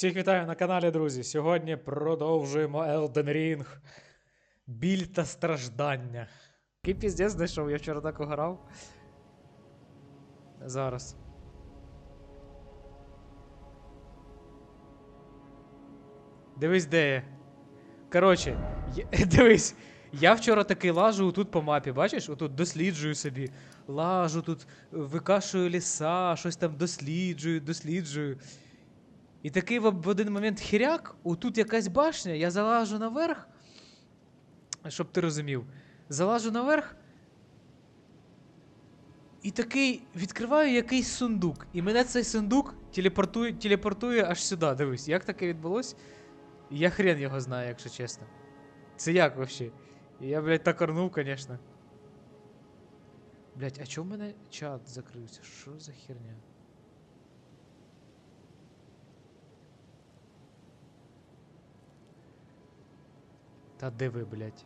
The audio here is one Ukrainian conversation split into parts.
Всіх вітаю на каналі, друзі. Сьогодні продовжуємо Elden Ring. Біль та страждання. Який піздець знайшов, я вчора так ограв. Зараз. Дивись, де я. Коротше, я- дивись. Я вчора таки лажу тут по мапі, бачиш? Отут досліджую собі. Лажу тут, викашую ліса, щось там досліджую, досліджую. І такий в, один момент хіряк, отут якась башня, я залажу наверх. Щоб ти розумів. Залажу наверх. І такий відкриваю якийсь сундук. І мене цей сундук телепортує, телепортує аж сюди. Дивись, як таке відбулось? Я хрен його знаю, якщо чесно. Це як вообще? Я, блядь, так орнув, конечно. Блядь, а чого в мене чат закрився? Що за херня? Та де ви, блядь?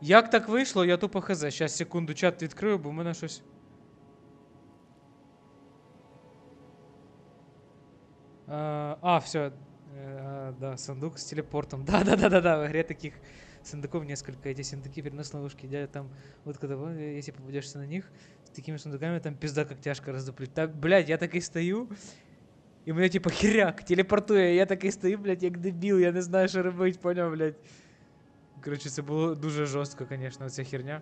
Як так вийшло, я тупо хз. Щас секунду чат відкрию, бо в мене щось. А, а все. да, сундук с телепортом. Да, да, да, да, да. В игре таких сундуков несколько. Эти сундуки переносят ловушки. Дядя там, вот когда вы, если попадешься на них, с такими сундуками там пизда как тяжко раздуплить. Так, блядь, я так и стою. І мене типа херяк, телепортує, я такий стою, блядь, як дебіл, я не знаю, що робити, поняв, блядь. Коротше, це було дуже жорстко, звісно, оця херня.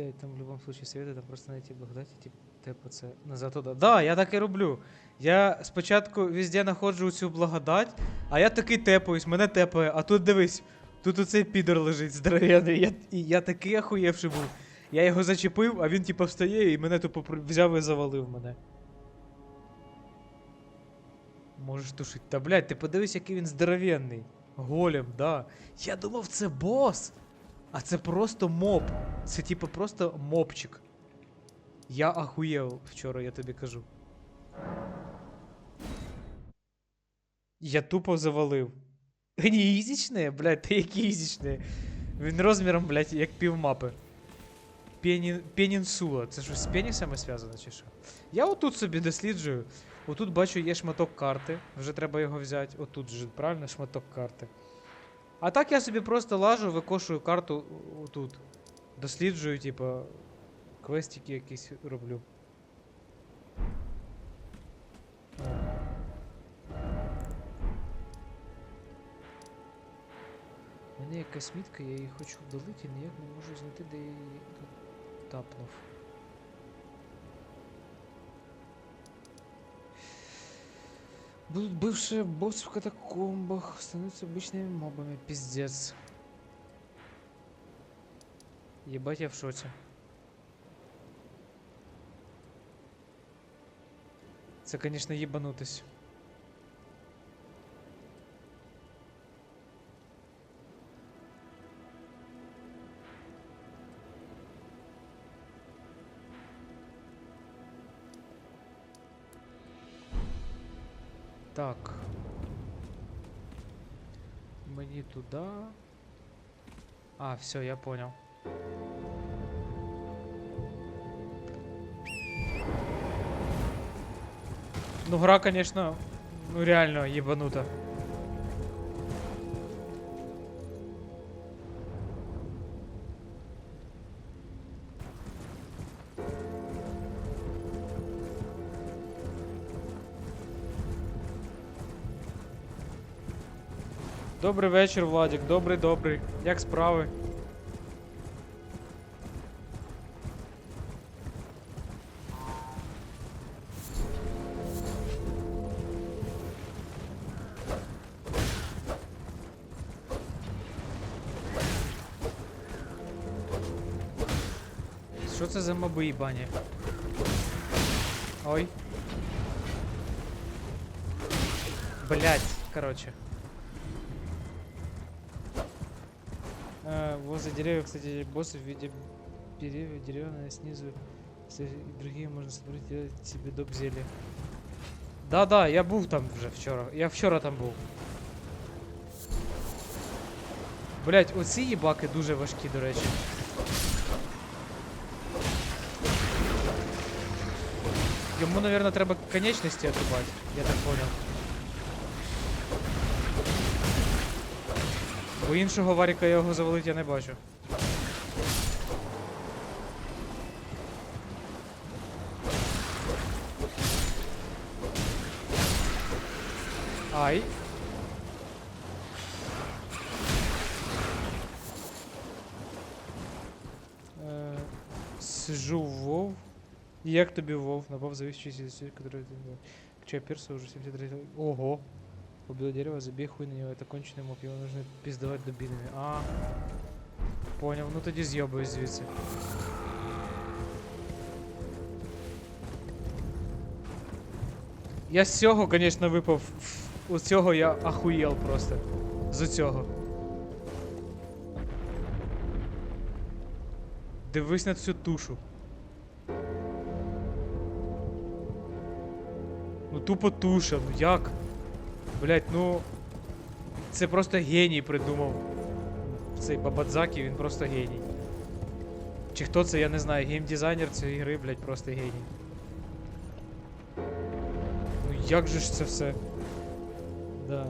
Да, там в любом случае совета, там просто найти благодать і тепаться назад туди. Да, я так і роблю. Я спочатку везде знаходжу цю благодать, а я такий тепаюсь, мене тепає, а тут дивись, тут оцей підер лежить здоровенний. Я, і я такий охуєвший був. Я його зачепив, а він типу встає і мене тупо взяв і завалив мене. Можеш тушить. Та блядь, ти подивись, який він здоровенний. Голем, да. Я думав, це бос. А це просто моб. Це типу просто мобчик. Я ахуєв вчора, я тобі кажу. Я тупо завалив. Ні, ізічне, блядь, ти які ізічне. Він розміром, блядь, як півмапи. Пені... Пенінсула. Це щось з пенісами зв'язано чи що? Я отут собі досліджую. Отут бачу, є шматок карти. Вже треба його взяти. Отут же, правильно, шматок карти. А так я собі просто лажу, викошую карту отут. Досліджую, типа, квестики якісь роблю. У мене якась мітка, я її хочу вдалити, ніяк не можу знайти, де я її тут тапнув. бывшие боссы в катакомбах, становятся обычными мобами, пиздец. Ебать, я в шоте. Це, конечно, ебанутость. Так. Мені туди. А, все, я понял. Ну, гра, конечно, ну реально ебанута. Добрий вечір, Владик, Добрий, добрий. Як справи? Що це за моби їбані? Ой. Блять, короче. возле деревьев, кстати, боссы в виде деревьев, деревянные снизу. Если и другие можно собрать делать себе доп зелья. Да-да, я був там вже вчора. Я вчора там був. Блять, оці їбаки дуже важкі, до речі. Йому, наверное, треба конечності отрубати, я так понял. Бо іншого варіка його завалить я не бачу. Ай. Е, Сижу Вов. Як тобі Вов? Набав зависчий из который ты Качай перса уже 73. Ого. Убил дерево, забей хуй на него, это конченый моб, его нужно пиздовать дубинами. А, понял, ну тоді з'єбуюсь звідси. Я з цього, конечно, випав. У цього я ахуєл просто. З цього. Дивись на цю тушу. Ну тупо туша, ну як? Блять, ну. Це просто геній придумав. Цей Бабадзакі, він просто геній. Чи хто це, я не знаю, геймдизайнер цієї гри, блять, просто геній. Ну як же ж це все? Да.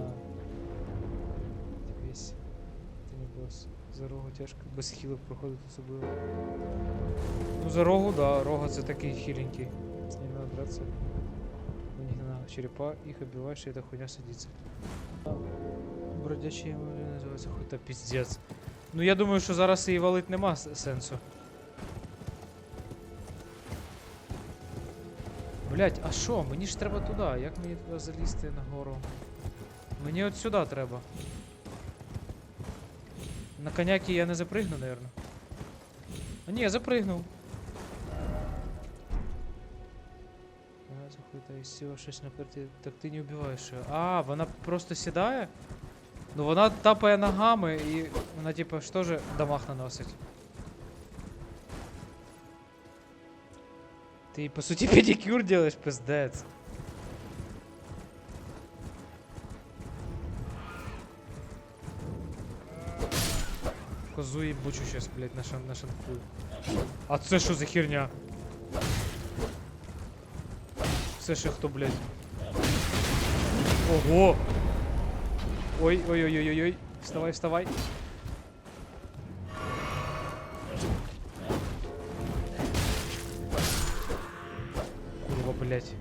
Дивись. Ти не бос. За рогу тяжко без хілок проходити особливо. Ну за рогу, да, рога це такий хиленький. З ним надо драться. На черепа, их оббиваешь, и эта хуйня садится. Бродячий називається хуй та піздець. Ну я думаю, що зараз її валить нема сенсу. Блять, а що? Мені ж треба туди. Як мені туди залізти нагору? Мені от сюди треба. На коняки я не запригну, наверно. А ні, я запригнув. Вона захута із сила 6 на карті. Так ти не вбиваєш її. А, вона просто сідає? Ну вона тапає ногами і вона типа що же дамаг наносить. Ти по суті педикюр делаешь, пиздец. Козу ебучу сейчас, блядь, на, шан, на шанкую. А це що за херня? Це ще хто, блядь? Ого! Ой, ой, ой, ой, ой, ой. Вставай, вставай. Курва, блядь.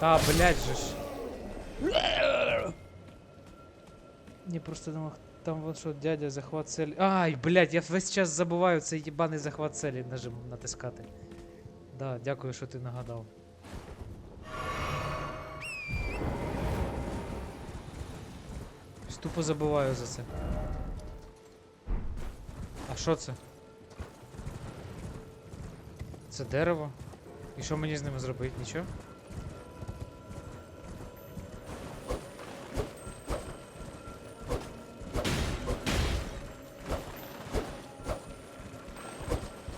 А, блядь же ж. Не просто думал, там вот что, дядя, захват цели. Ай, блядь, я весь час забуваю цей єбаний захват цели нажим натискати. Да, дякую, що ти нагадав. Тупо забуваю за це. А що це? Це дерево? І що мені з ними зробити? Нічого?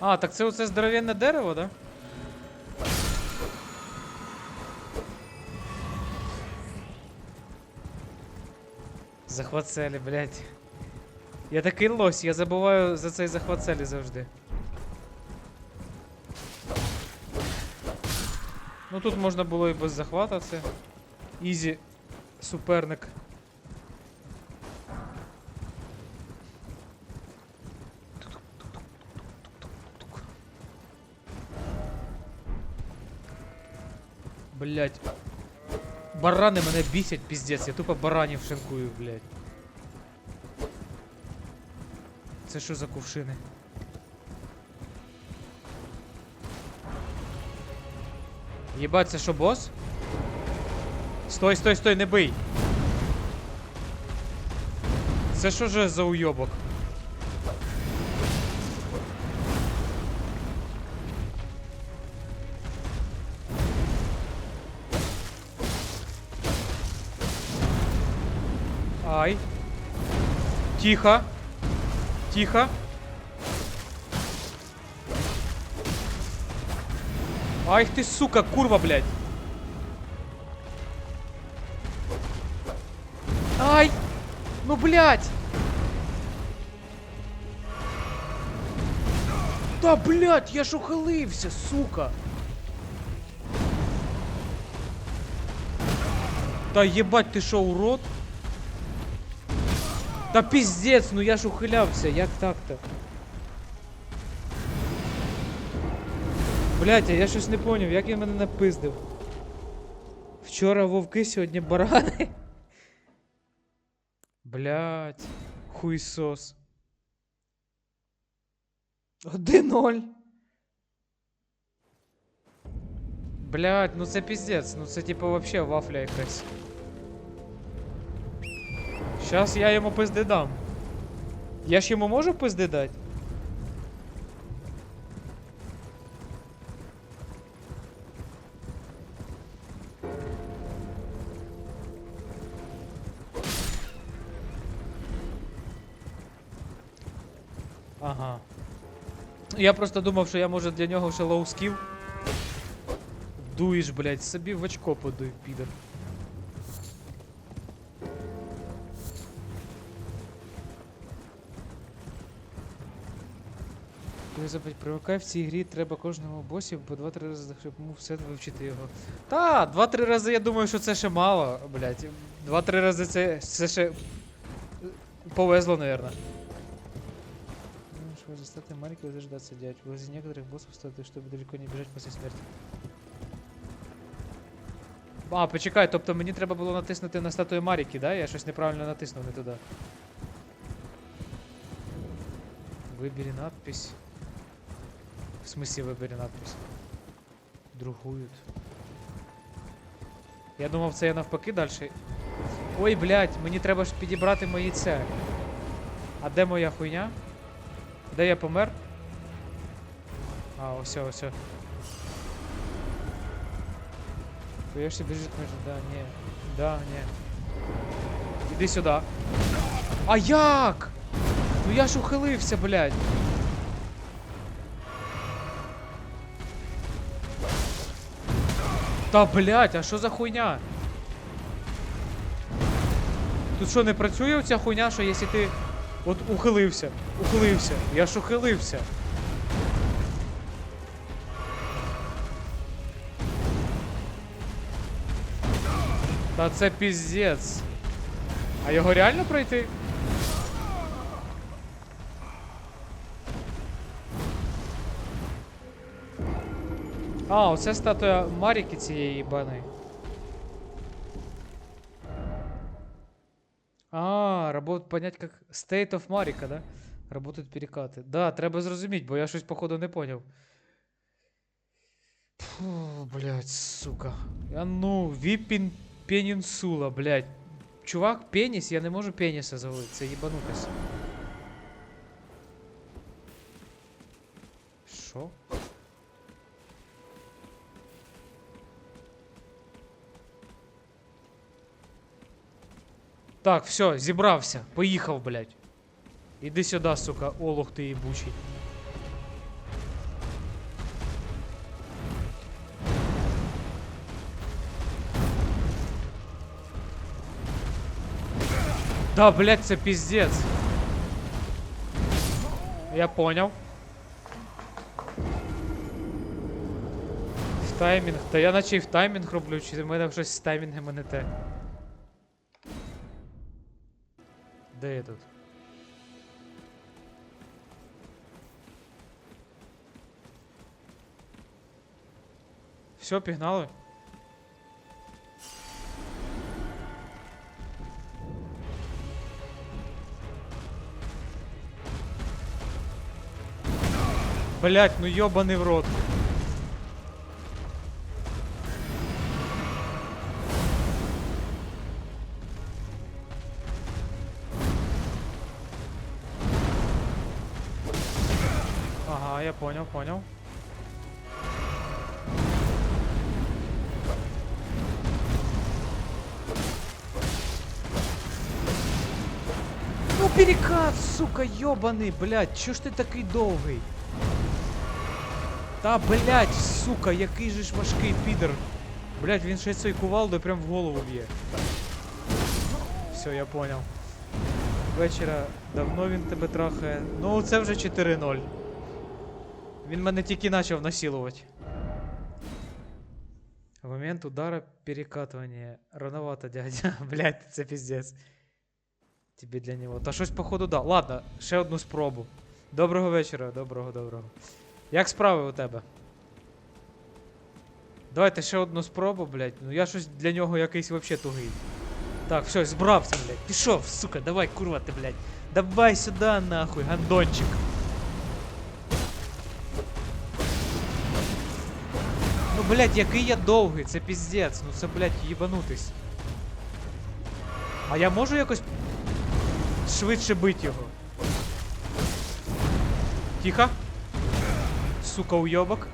А, так це оце здоровенне дерево, да? Захват цели, блядь. Я такий лось, я забуваю за цей захват цели завжди. Ну тут можна було і без захвата це. Ізі суперник. Блять. Барани мене бісять, піздець, я тупо баранів шинкую, блять. Це що за кувшини? Єбать, це що бос? Стой, стой, стой, не бий. Це що же за уйобок? Тихо. Тихо. Ай ты, сука, курва, блядь. Ай! Ну, блядь! Да, блядь, я ж ухилився, сука! Та єбать, ти що, урод? Та піздець, ну я ж ухилявся, як так-то? Блядь, а я щось не поняв, як він мене напиздив. Вчора вовки, сьогодні барани. Блядь, хуйсос. 1-0. Блядь, ну це піздець, ну це типу вообще вафля якась. Щас я йому пизди дам. Я ж йому можу пизди дати? Ага. Я просто думав, що я може для нього ще лоу скіл. Дуєш, блядь, собі в очко подуй, підер. Елизабет, привикай в цій грі треба кожному босі по 2-3 рази, щоб йому все вивчити його. Та, 2-3 рази я думаю, що це ще мало, блядь. 2-3 рази це, це ще е, повезло, наверное. Ну, чтобы застать маленького дождаться, дядь. Возле некоторых боссов стоит, чтобы далеко не бежать после смерти. А, почекай, тобто мені треба було натиснути на статую Маріки, да? Я щось неправильно натиснув не туди. Выбери надпись. В смысле выбери надпись? Другують. Я думав, це я навпаки далі. Ой, блядь, мені треба ж підібрати мої це. А де моя хуйня? Де я помер? А, ось, ось. Боишься бежит между... Да, не. Да, не. Іди сюди. А як? Ну я ж ухилився, блядь. Та блядь, а що за хуйня? Тут що, не працює оця хуйня, що якщо ти от ухилився, ухилився, я ж ухилився. Та це піздець. А його реально пройти? А, оце статуя Маріки цієї бани. А, работает понять как State of Marika, да? Работают перекати. Да, треба зрозуміти, бо я щось походу не поняв. Фу, блядь, сука. А ну, Віпін Пенінсула, блядь. Чувак, пеніс, я не можу пеніса зловити, це їбанутися. Що? Так, все, зібрався. Поїхав, блядь. Іди сюди, сука, олух ти їбучий. Да, блядь, це пиздец. Я понял. В таймінг. Та я наче і в таймінг роблю, чи в мене щось з таймінгами не те. Де я тут? Все, пігнали. Блять, ну ёбаный в рот. Ага, я понял, понял. Ну перекат, сука, ёбаний, блядь, чо ж ти такий довгий? Та, блядь, сука, який же ж важкий підер. Блядь, він й цей кувалдою прям в голову б'є. Все, я понял. Вечора давно він тебе трахає. Ну, це вже 4-0. Він мене тільки почав насилувати. В момент удара перекатывания. Рановато, дядя. Блять, це піздець. Тобі для нього. Та щось походу да. Ладно, ще одну спробу. Доброго вечора, доброго, доброго. Як справи у тебе? Давайте ще одну спробу, блядь. Ну я щось для нього якийсь вообще тугий. Так, все, збрався, блядь. Пішов, сука, давай, курва ти, блядь. Давай сюди, нахуй, гандончик. Блядь, який я довгий, це піздець. Ну це, блядь, їбанутись. А я можу якось швидше бить його? Тихо. Сука, уйобок.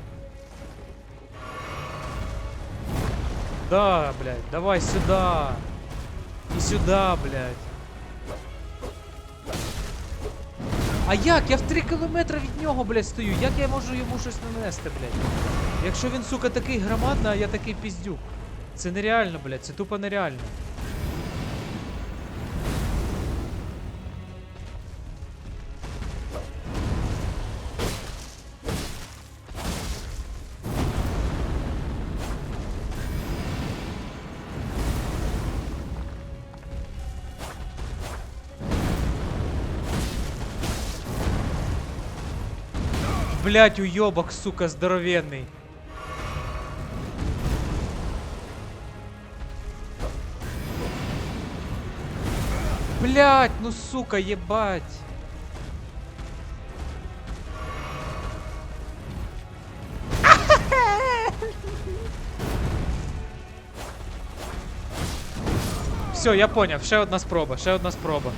Да, блядь, давай сюда. И сюда, блядь. А як? Я в 3 кілометри від нього, блядь, стою. Як я можу йому щось нанести, блядь? Якщо він, сука, такий громадний, а я такий піздюк. Це нереально, блядь, це тупо нереально. Блять, уебок, сука, здоровенный. Блять, ну сука, ебать. Все, я поняв, ще одна спроба, ще одна спроба.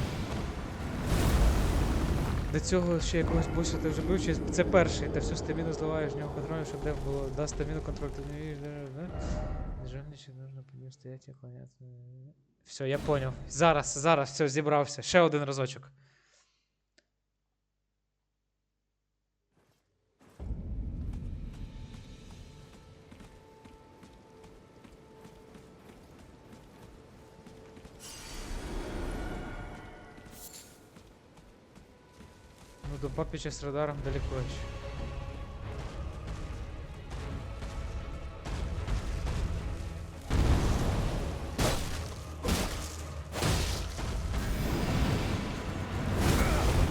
До цього ще якогось боса ти вже бив, чи це перший, ти всю стаміну зливаєш в нього контролю, щоб дев було, да, стаміну контроль, ти не вієш, Державниче нужно під ним стояти і клонятися. Все, я поняв. Зараз, зараз, все, зібрався. Ще один разочок. Ну, до папича с радаром далеко еще.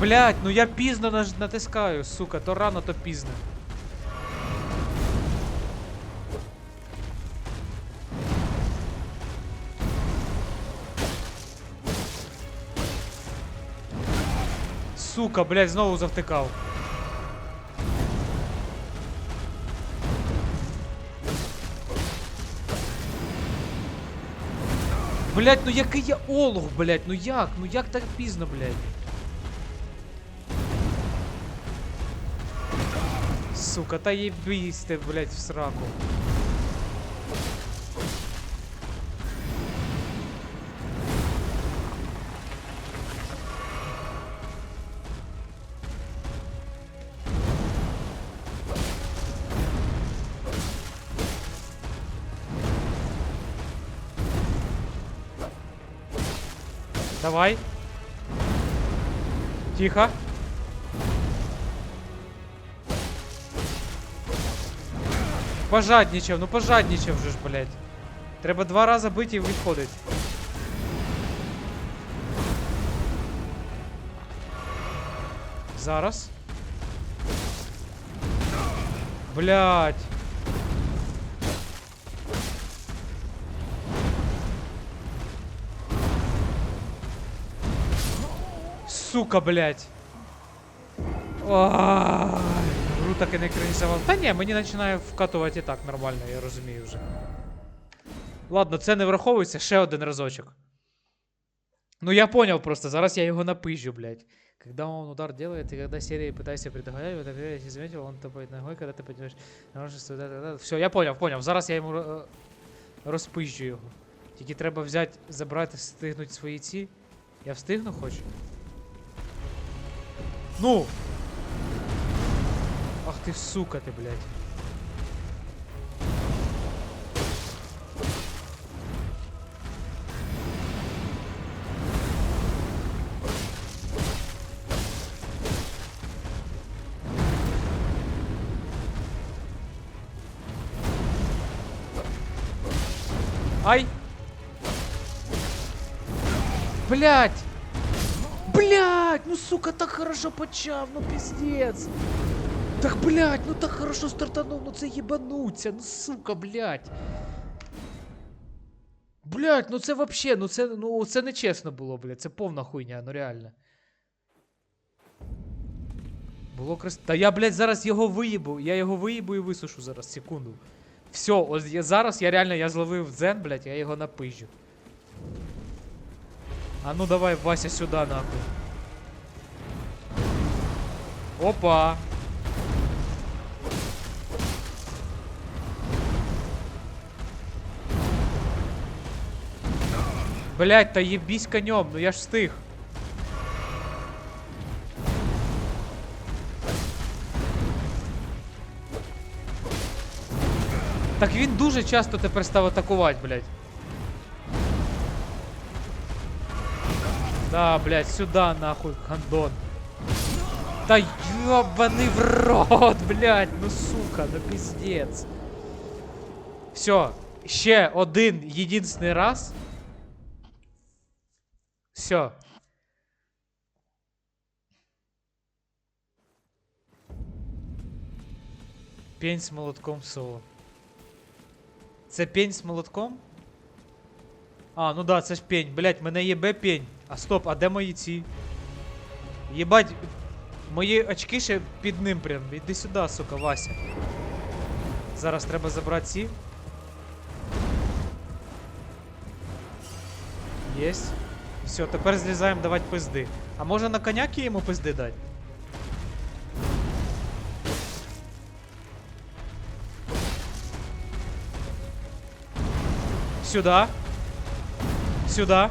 Блять, ну я пізно натискаю, сука, то рано, то пізно. Сука, блядь, знову завтикав. Блять, ну який я олух, блять, ну як? Ну як так пізно, блять? Сука, та єбісь ти, блять, в сраку. Давай. Тихо. Пожадничав, ну пожадничав вже ж, блядь. Треба два рази бити і відходить. Зараз. Блядь. Сука, блядь. Ой, гру так і не екранізував. Та ні, мені починає вкатувати і так нормально, я розумію вже. Ладно, це не враховується ще один разочок. Ну я поняв просто, зараз я його напижу, блядь. Когда он удар делает, и когда серии пытаешься предугадать, вот это если заметил, он топает ногой, когда ты поднимаешь множество. Да, да, да. Все, я понял, понял. Зараз я йому е, розпизджу його. Тільки треба взяти, забрати, встигнути свої ці. Я встигну хоч? Ну! Ах ти сука ти, блядь. Ай! Блять! Блять! Ну сука, так хорошо почав, ну пиздец! Так блять, ну так хорошо стартанув, ну це їбануться, ну сука, блять! Блять, ну це вообще, ну це, ну це не чесно було, блять, це повна хуйня, ну реально. Було крас... Та я, блядь, зараз його виїбу. Я його виїбу і висушу зараз, секунду. Все, ось я зараз я реально я зловив дзен, блядь, я його напижу. А ну давай, Вася, сюди нахуй. Опа. Блять, та ебись конем, ну я ж встиг. Так він дуже часто тепер став атакувати, блядь. Да, блядь, сюда нахуй, хандон. Да ёбаный в рот, блядь, ну сука, ну пиздец. Все, ще один єдинственний раз. Все. Пень з молотком соло. Це пень з молотком? А, ну да, це ж пень. Блять, мене єбе пень. А стоп, а де мої ці? Єбать, мої очки ще під ним прям. Іди сюди, сука, Вася. Зараз треба забрати ці. Єсть. Все, тепер злізаємо давати пизди. А може на коняки йому пизди дати? Сюда. Сюда.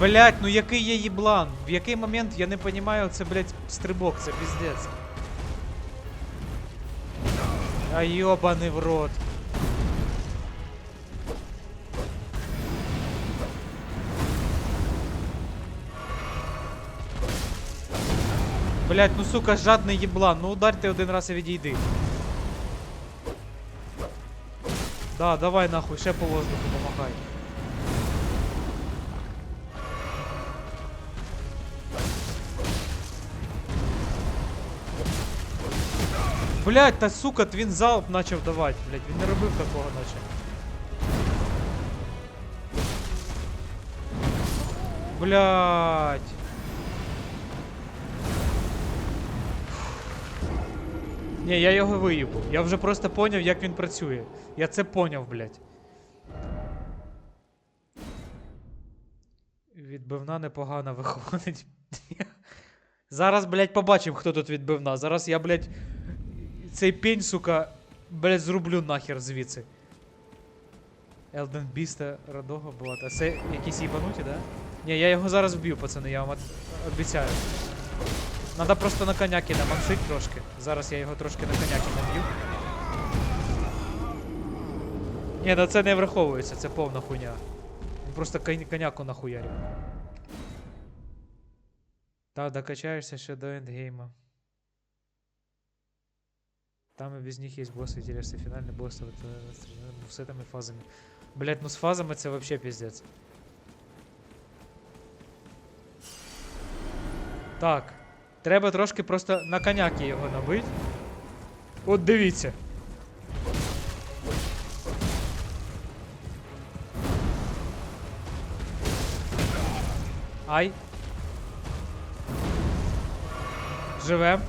Блять, ну який є їблан? В який момент я не понимаю, це, блять, стрибок, це піздець. А йобаний в рот. Блять, ну сука, жадний їблан. Ну ударь один раз і відійди. Да, давай нахуй, ще по воздуху помахай. Блять, та сука, він залп почав давати, блять, він не робив такого наче. Блять. Ні, я його виїбу. Я вже просто поняв, як він працює. Я це поняв, блядь. Відбивна непогана виходить. Зараз, блядь, побачимо, хто тут відбивна. Зараз я, блядь, цей пень, сука, блядь, зрублю нахер звідси. Елден Біста Радого була. Це якісь їбануті, да? Ні, я його зараз вб'ю, пацани, я вам обіцяю. Надо просто на коняки намансить трошки. Зараз я його трошки на коняки наб'ю. Ні, ну це не враховується, це повна хуйня. Він просто кон- коняку нахуярив. Та, докачаєшся ще до ендгейма. Там и без них есть боссы, интересные финальные боссы, вот, э, с ну, с этими фазами. Блять, ну с фазами это вообще пиздец. Так. Треба трошки просто на коняки його набити. От дивіться. Ай. Живем.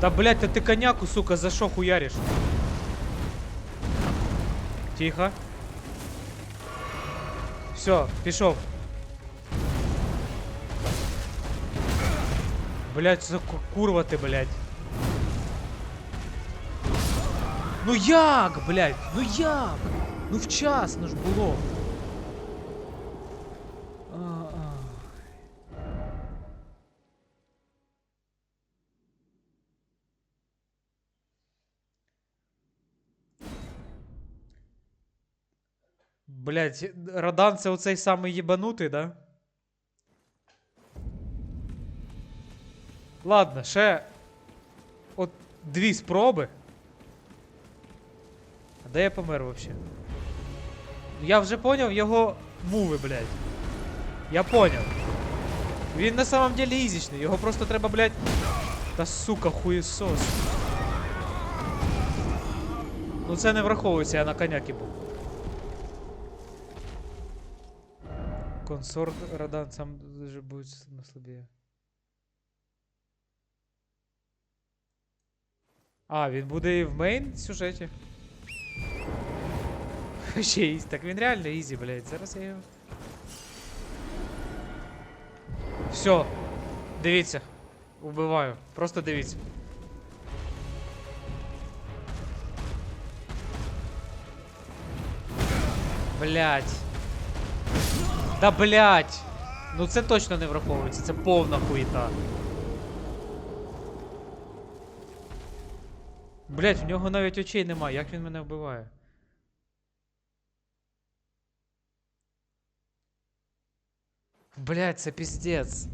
Та блять, та ти коняку, сука, за що хуяриш? Тихо. Все, пішов. Блять, за ку- курва ти, блять. Ну як, блять? Ну як? Ну вчасно ж було. А. Блять, Радан це оцей самий єбанутий, да? Ладно, ще. От дві спроби. А де я помер вообще? Я вже поняв його муви, блядь. Я поняв. Він на самом деле ізічний, його просто треба, блядь. Та сука, хуєсос. Ну це не враховується, я на коняки був. Консорт Радан сам же будет на А, він буде і в мейн сюжеті. Ще ізі. Так він реально ізі, блядь. Зараз я його. Все. Дивіться. Убиваю. Просто дивіться. Блять. Да блять! Ну це точно не враховується, це повна хуєта. Блять, в нього навіть очей немає, як він мене вбиває? Блять, це піздець.